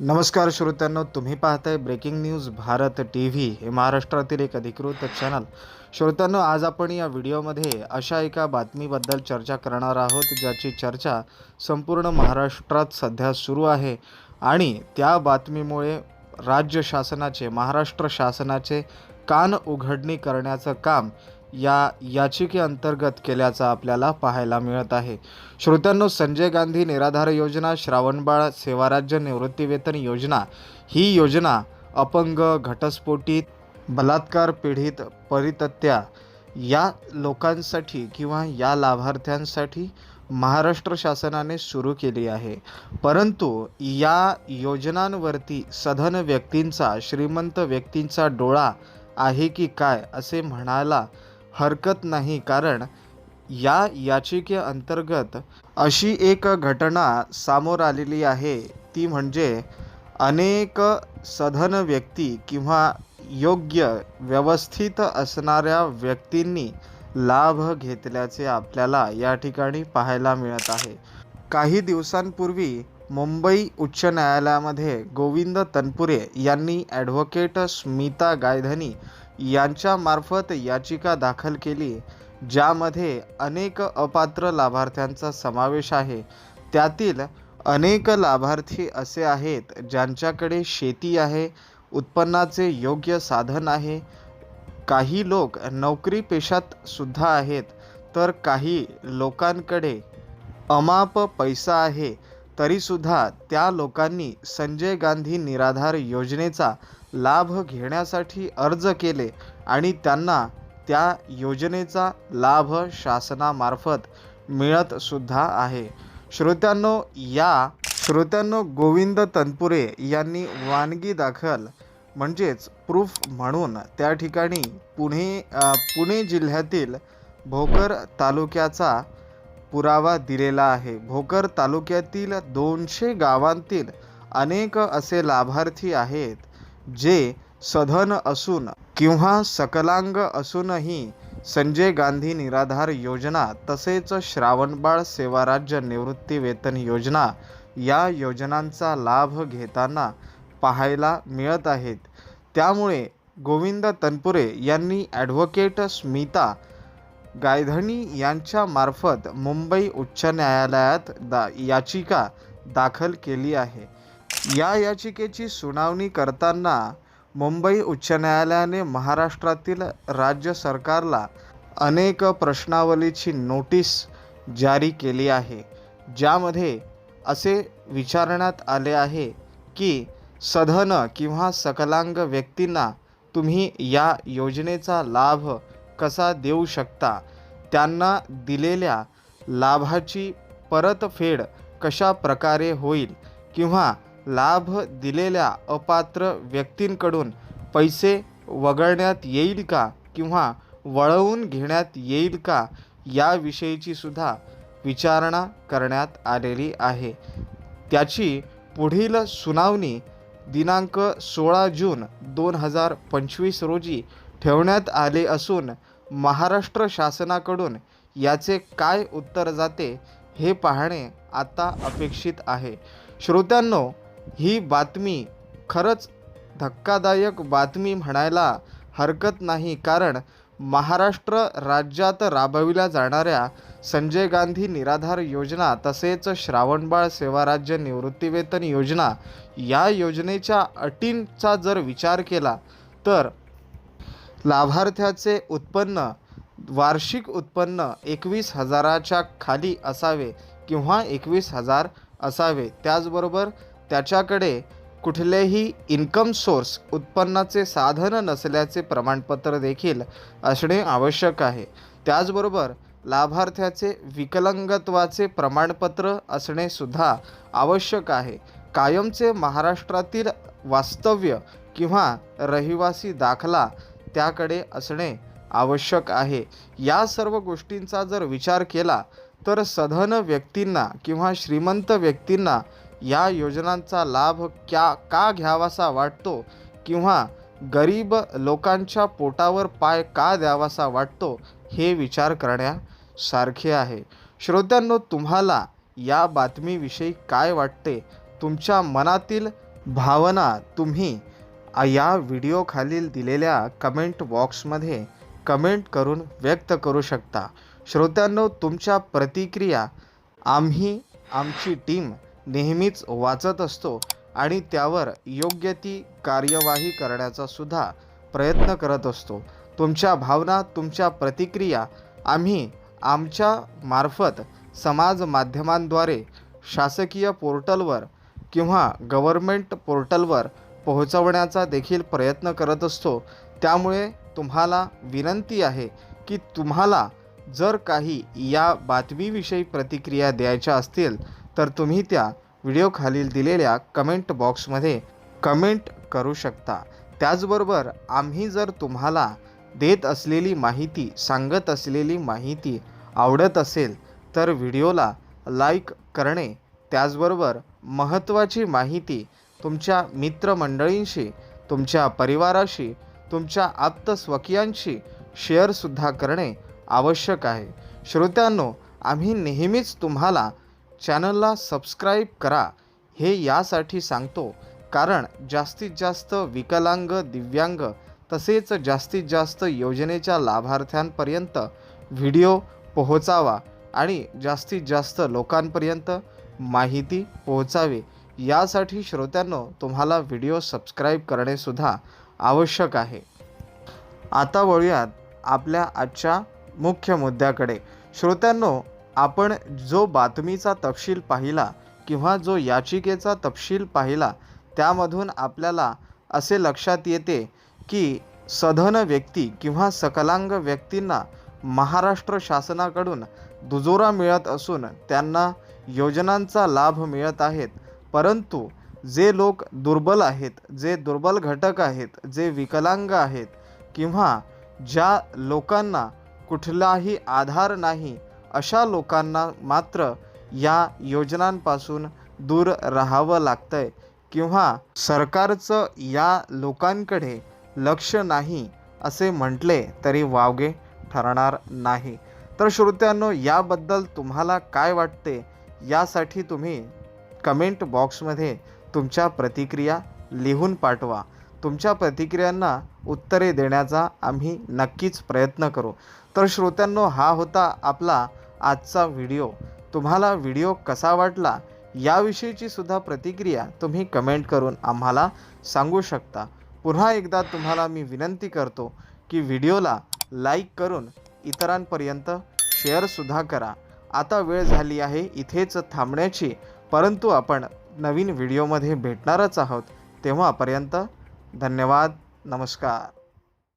नमस्कार श्रोत्यांनो तुम्ही पाहताय breaking news Bharat T V हे महाराष्ट्रातील एक अधिकृत चॅनल. श्रोत्यांनो आज आपण या व्हिडिओमध्ये अशा एका बातमीबद्दल चर्चा करणार आहोत ज्याची चर्चा संपूर्ण महाराष्ट्रात सध्या सुरू आहे आणि त्या बातमीमुळे राज्य शासनाचे महाराष्ट्र शासनाचे कान उघडणी करण्याचं काम या याचिकेअंतर्गत केल्याचा आपल्याला पाहायला मिळत आहे. श्रोत्यांनो संजय गांधी निराधार योजना श्रावणबाळ सेवाराज्य निवृत्तीवेतन योजना ही योजना अपंग घटस्फोटीत बलात्कार पीडित परितत्या या लोकांसाठी किंवा या लाभार्थ्यांसाठी महाराष्ट्र शासनाने सुरू केली आहे. परंतु या योजनांवरती सधन व्यक्तींचा श्रीमंत व्यक्तींचा डोळा आहे की काय असे म्हणायला हरकत नाही. कारण या याचिकेअंतर्गत अशी एक घटना समोर आलेली आहे. ती म्हणजे अनेक सधन व्यक्ती किंवा योग्य व्यवस्थित असणाऱ्या व्यक्तींनी लाभ घेतल्याचे आपल्याला या ठिकाणी पाहायला मिळत आहे. काही दिवसांपूर्वी मुंबई उच्च न्यायालयामध्ये गोविंद तनपुरे यांनी ॲडव्होकेट स्मिता गायधनी यांच्यामार्फत याचिका दाखल केली ज्यामध्ये अनेक अपात्र लाभार्थ्यांचा समावेश आहे. त्यातील अनेक लाभार्थी असे आहेत ज्यांच्याकडे शेती आहे उत्पन्नाचे योग्य साधन आहे. काही लोक नोकरी पेशात सुद्धा आहेत तर काही लोकांकडे अमाप पैसा आहे. तरीसुद्धा त्या लोकांनी संजय गांधी निराधार योजनेचा लाभ घेण्यासाठी अर्ज केले आणि त्यांना त्या योजनेचा लाभ शासनामार्फत मिळतसुद्धा आहे. श्रोत्यांनो या श्रोत्यांनो गोविंद तनपुरे यांनी वानगी दाखल म्हणजेच प्रूफ म्हणून त्या ठिकाणी पुणे पुणे जिल्ह्यातील भोकर तालुक्याचा पुरावा दिलेला आहे. भोकर तालुक्यातील दोनशे गावांतील अनेक असे लाभार्थी आहेत जे सधन असून किंवा सकलांग असूनही संजय गांधी निराधार योजना तसेच श्रावणबाळ सेवाराज्य निवृत्ती वेतन योजना या योजनांचा लाभ घेताना पाहायला मिळत आहेत. त्यामुळे गोविंद तनपुरे यांनी ॲडव्होकेट स्मिता गायधनी यांच्यामार्फत मुंबई उच्च न्यायालयात दा याचिका दाखल केली आहे. या याचिकेची सुनावणी करताना मुंबई उच्च न्यायालयाने महाराष्ट्रातील राज्य सरकारला अनेक प्रश्नावलीची नोटीस जारी केली आहे ज्यामध्ये असे विचारण्यात आले आहे की सधन किंवा सकलांग व्यक्तींना तुम्ही या योजनेचा लाभ कसा देऊ शकता? त्यांना दिलेल्या लाभाची परतफेड कशा प्रकारे होईल? किंवा लाभ दिलेल्या अपात्र व्यक्तींकडून पैसे वगळण्यात येईल का? किंवा वळवून घेण्यात येईल का? याविषयीची सुद्धा विचारणा करण्यात आलेली आहे. त्याची पुढील सुनावणी दिनांक सोळा जून दोन हजार पंचवीस रोजी ठेवण्यात आले असून महाराष्ट्र शासनाकडून याचे काय उत्तर जाते हे पाहणे आता अपेक्षित आहे. श्रोत्यांनो ही बातमी खरंच धक्कादायक बातमी म्हणायला हरकत नाही कारण महाराष्ट्र राज्यात राबविल्या जाणाऱ्या संजय गांधी निराधार योजना तसेच श्रावणबाळ सेवा राज्य निवृत्तीवेतन योजना या योजनेच्या अटींचा जर विचार केला तर लाभार्थ्याचे उत्पन्न वार्षिक उत्पन्न एकवीस हजाराच्या खाली असावे किंवा एकवीस हजार असावे. त्याचबरोबर त्याच्याकडे कुठलेही इन्कम सोर्स उत्पन्नाचे साधन नसल्याचे प्रमाणपत्र देखील असणे आवश्यक आहे. त्याचबरोबर लाभार्थ्याचे विकलांगत्वाचे प्रमाणपत्र असणे सुद्धा आवश्यक आहे. कायमचे महाराष्ट्रातील वास्तव्य किंवा रहिवासी दाखला त्याकडे असणे आवश्यक आहे. या सर्व गोष्टींचा जर विचार केला तर सधन व्यक्तींना किंवा श्रीमंत व्यक्तींना या योजनांचा लाभ क्या का घ्यावासा वाटतो? किंवा गरीब लोकांच्या पोटावर पाय का द्यावासा वाटतो? हे विचार करण्यासारखे आहे. श्रोत्यांनो तुम्हाला या बातमीविषयी काय वाटते? तुमच्या मनातील भावना तुम्ही या व्हिडिओखालील दिलेल्या कमेंट बॉक्समध्ये कमेंट करून व्यक्त करू शकता. श्रोत्यांनो तुमच्या प्रतिक्रिया. आम्ही आमची टीम नेहमीच वाचत असतो आणि त्यावर योग्य ती कार्यवाही करण्याचा सुद्धा प्रयत्न करत असतो. तुमच्या भावना तुमच्या प्रतिक्रिया आम्ही आमच्या मार्फत समाज माध्यमांद्वारे शासकीय पोर्टलवर किंवा गव्हर्मेंट पोर्टलवर पोहोचवण्याचा देखील प्रयत्न करत असतो. त्यामुळे तुम्हाला विनंती आहे की तुम्हाला जर काही या बातमीविषयी प्रतिक्रिया द्यायच्या असतील तर तुम्ही त्या व्हिडिओखालील दिलेल्या कमेंट बॉक्समध्ये कमेंट करू शकता. त्याचबरोबर आम्ही जर तुम्हाला देत असलेली माहिती सांगत असलेली माहिती आवडत असेल तर व्हिडिओला लाईक करणे त्याचबरोबर महत्त्वाची माहिती तुमच्या मित्रमंडळींशी तुमच्या परिवाराशी तुमच्या आप्तस्वकीयांशी शेअरसुद्धा करणे आवश्यक आहे. श्रोत्यांनो आम्ही नेहमीच तुम्हाला चॅनलला सबस्क्राईब करा. हे यासाठी सांगतो कारण जास्तीत जास्त विकलांग दिव्यांग तसेच जास्तीत जास्त योजनेच्या लाभार्थ्यांपर्यंत व्हिडिओ पोहोचावा आणि जास्तीत जास्त लोकांपर्यंत माहिती पोहोचावी. यासाठी श्रोत्यांनो तुम्हाला व्हिडिओ सबस्क्राईब करणेसुद्धा आवश्यक आहे. आता वळूयात आपल्या आजच्या मुख्य मुद्द्याकडे. श्रोत्यांनो आपण जो बातमीचा तपशील पाहिला किंवा जो याचिकेचा तपशील पाहिला त्यामधून आपल्याला असे लक्षात येते की सधन व्यक्ती किंवा सकलांग व्यक्तींना महाराष्ट्र शासनाकडून दुजोरा मिळत असून त्यांना योजनांचा लाभ मिळत आहेत. परंतु जे लोक दुर्बल आहेत जे दुर्बल घटक आहेत जे विकलांग आहेत किंवा ज्या लोकांना कुठलाही आधार नाही अशा लोकांना मात्र या योजनांपासून दूर राहावं लागतंय किंवा सरकारचं या लोकांकडे लक्ष नाही असे म्हटले तरी वावगे ठरणार नाही. तर श्रोत्यांनो याबद्दल तुम्हाला काय वाटते? यासाठी तुम्ही कमेंट बॉक्समध्ये तुमच्या प्रतिक्रिया लिहून पाठवा. तुमच्या प्रतिक्रियांना उत्तरे देण्याचा आम्ही नक्कीच प्रयत्न करू. तर श्रोत्यांनो हा होता आपला आजचा व्हिडिओ. तुम्हाला व्हिडिओ कसा वाटला याविषयीची सुद्धा प्रतिक्रिया तुम्ही कमेंट करून आम्हाला सांगू शकता. पुन्हा एकदा तुम्हाला मी विनंती करतो की व्हिडिओला लाईक करून इतरांपर्यंत शेअरसुद्धा करा. आता वेळ झाली आहे इथेच थांबण्याची. परंतु आपण नवीन व्हिडिओमध्ये भेटणारच आहोत. तेव्हापर्यंत धन्यवाद नमस्कार.